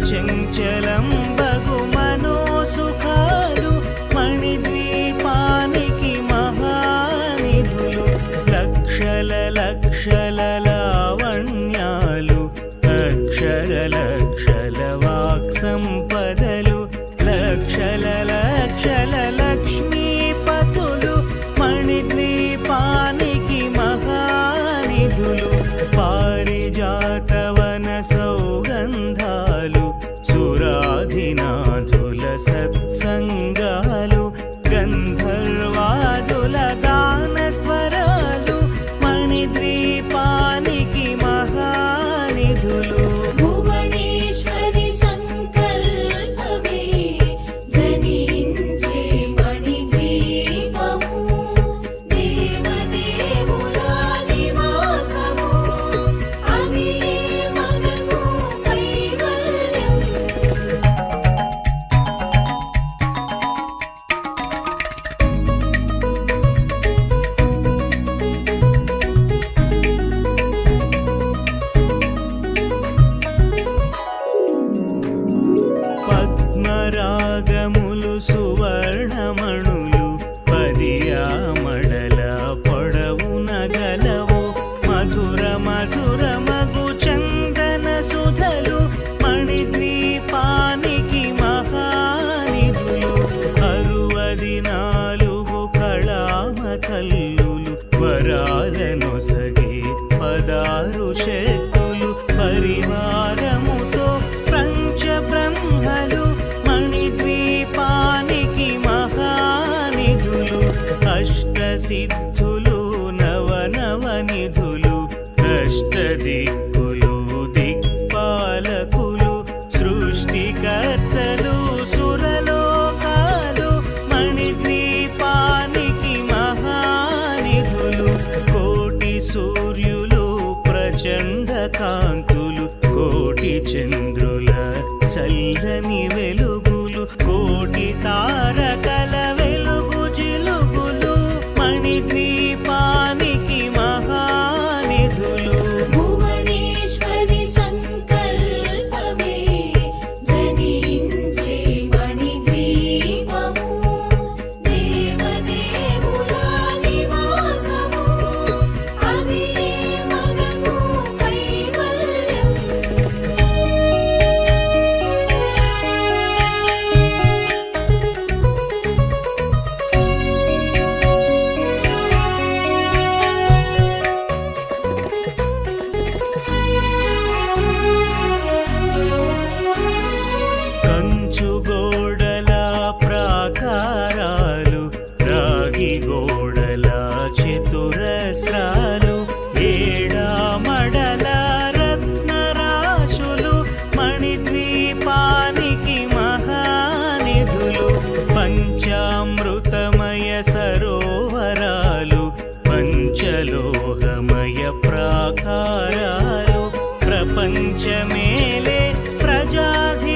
చంచలం బగు మనోసుఖాలు మణిద్వీపానికి మహానిధులు లక్షల లక్షల లావణ్యాలు లక్షల లక్షల వాక్ సంపదలు లక్షల లక్షల లక్ష్మీపతులు మణిద్వీపానికి మహానిధులు పారిజాత రాగములు సు సూర్యులు ప్రచండ కాంతులు కోటి చంద్రుల చల్లని మోహమయ ప్రాకారాలు ప్రపంచమేలే ప్రజాధి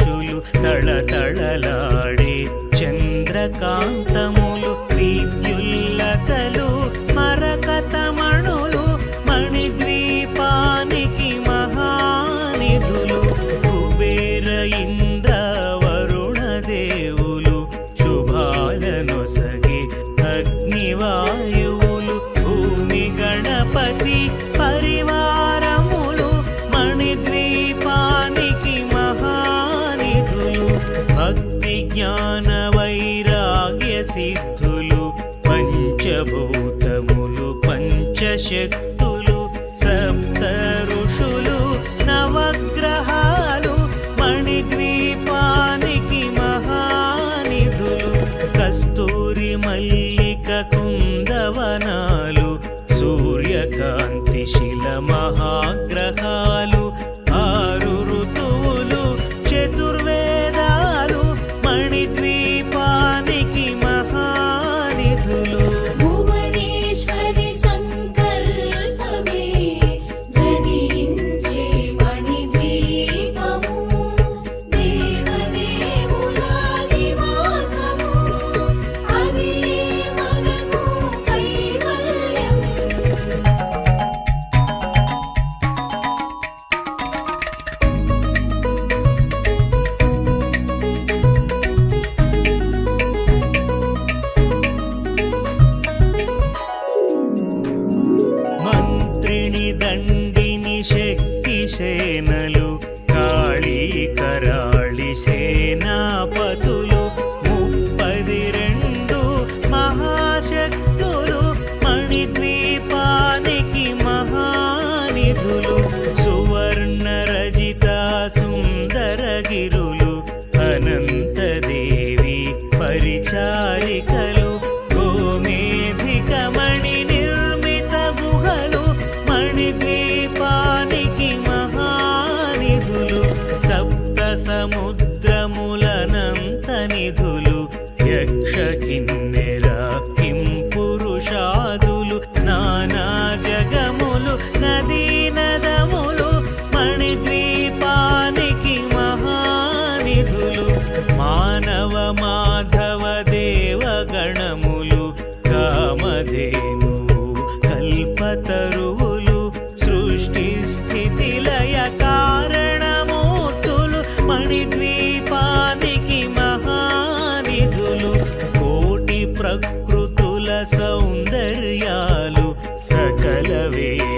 ఆకాశాశులు తళతళలాడే చంద్రకాంతములు విద్యుల్లతలు మరకతమణులు మణిద్వీపానికి మహానిధులు కుబేర ఇంద్ర వరుణ దేవులు శుభాలను సగి అగ్నివా परिचारिकल। yeah.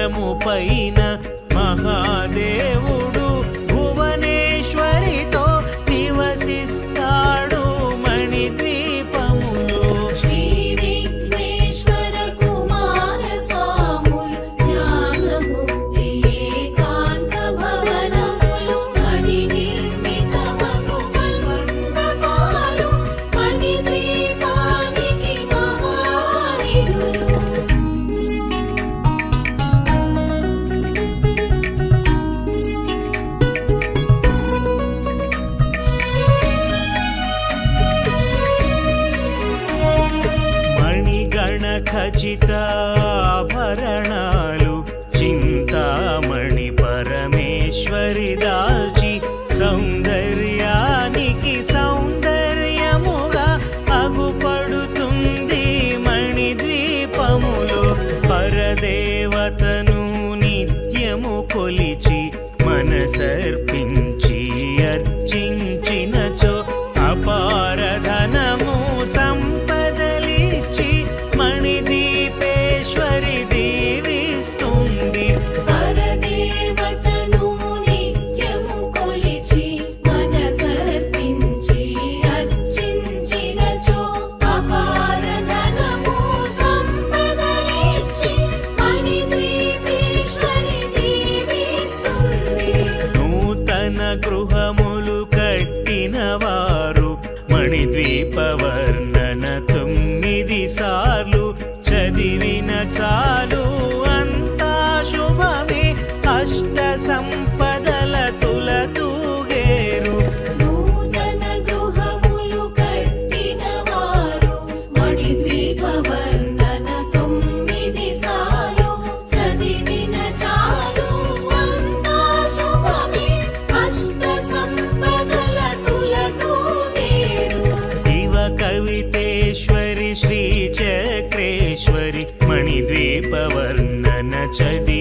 విజయముపైన ఖచితాభరణాలు చింతామణి పరమేశ్వరి దాల్చి సౌందర్యానికి సౌందర్యముగా అగుపడుతుంది మణిద్వీపములో. పరదేవతను నిత్యము కొలిచి మనసర్పించి 最低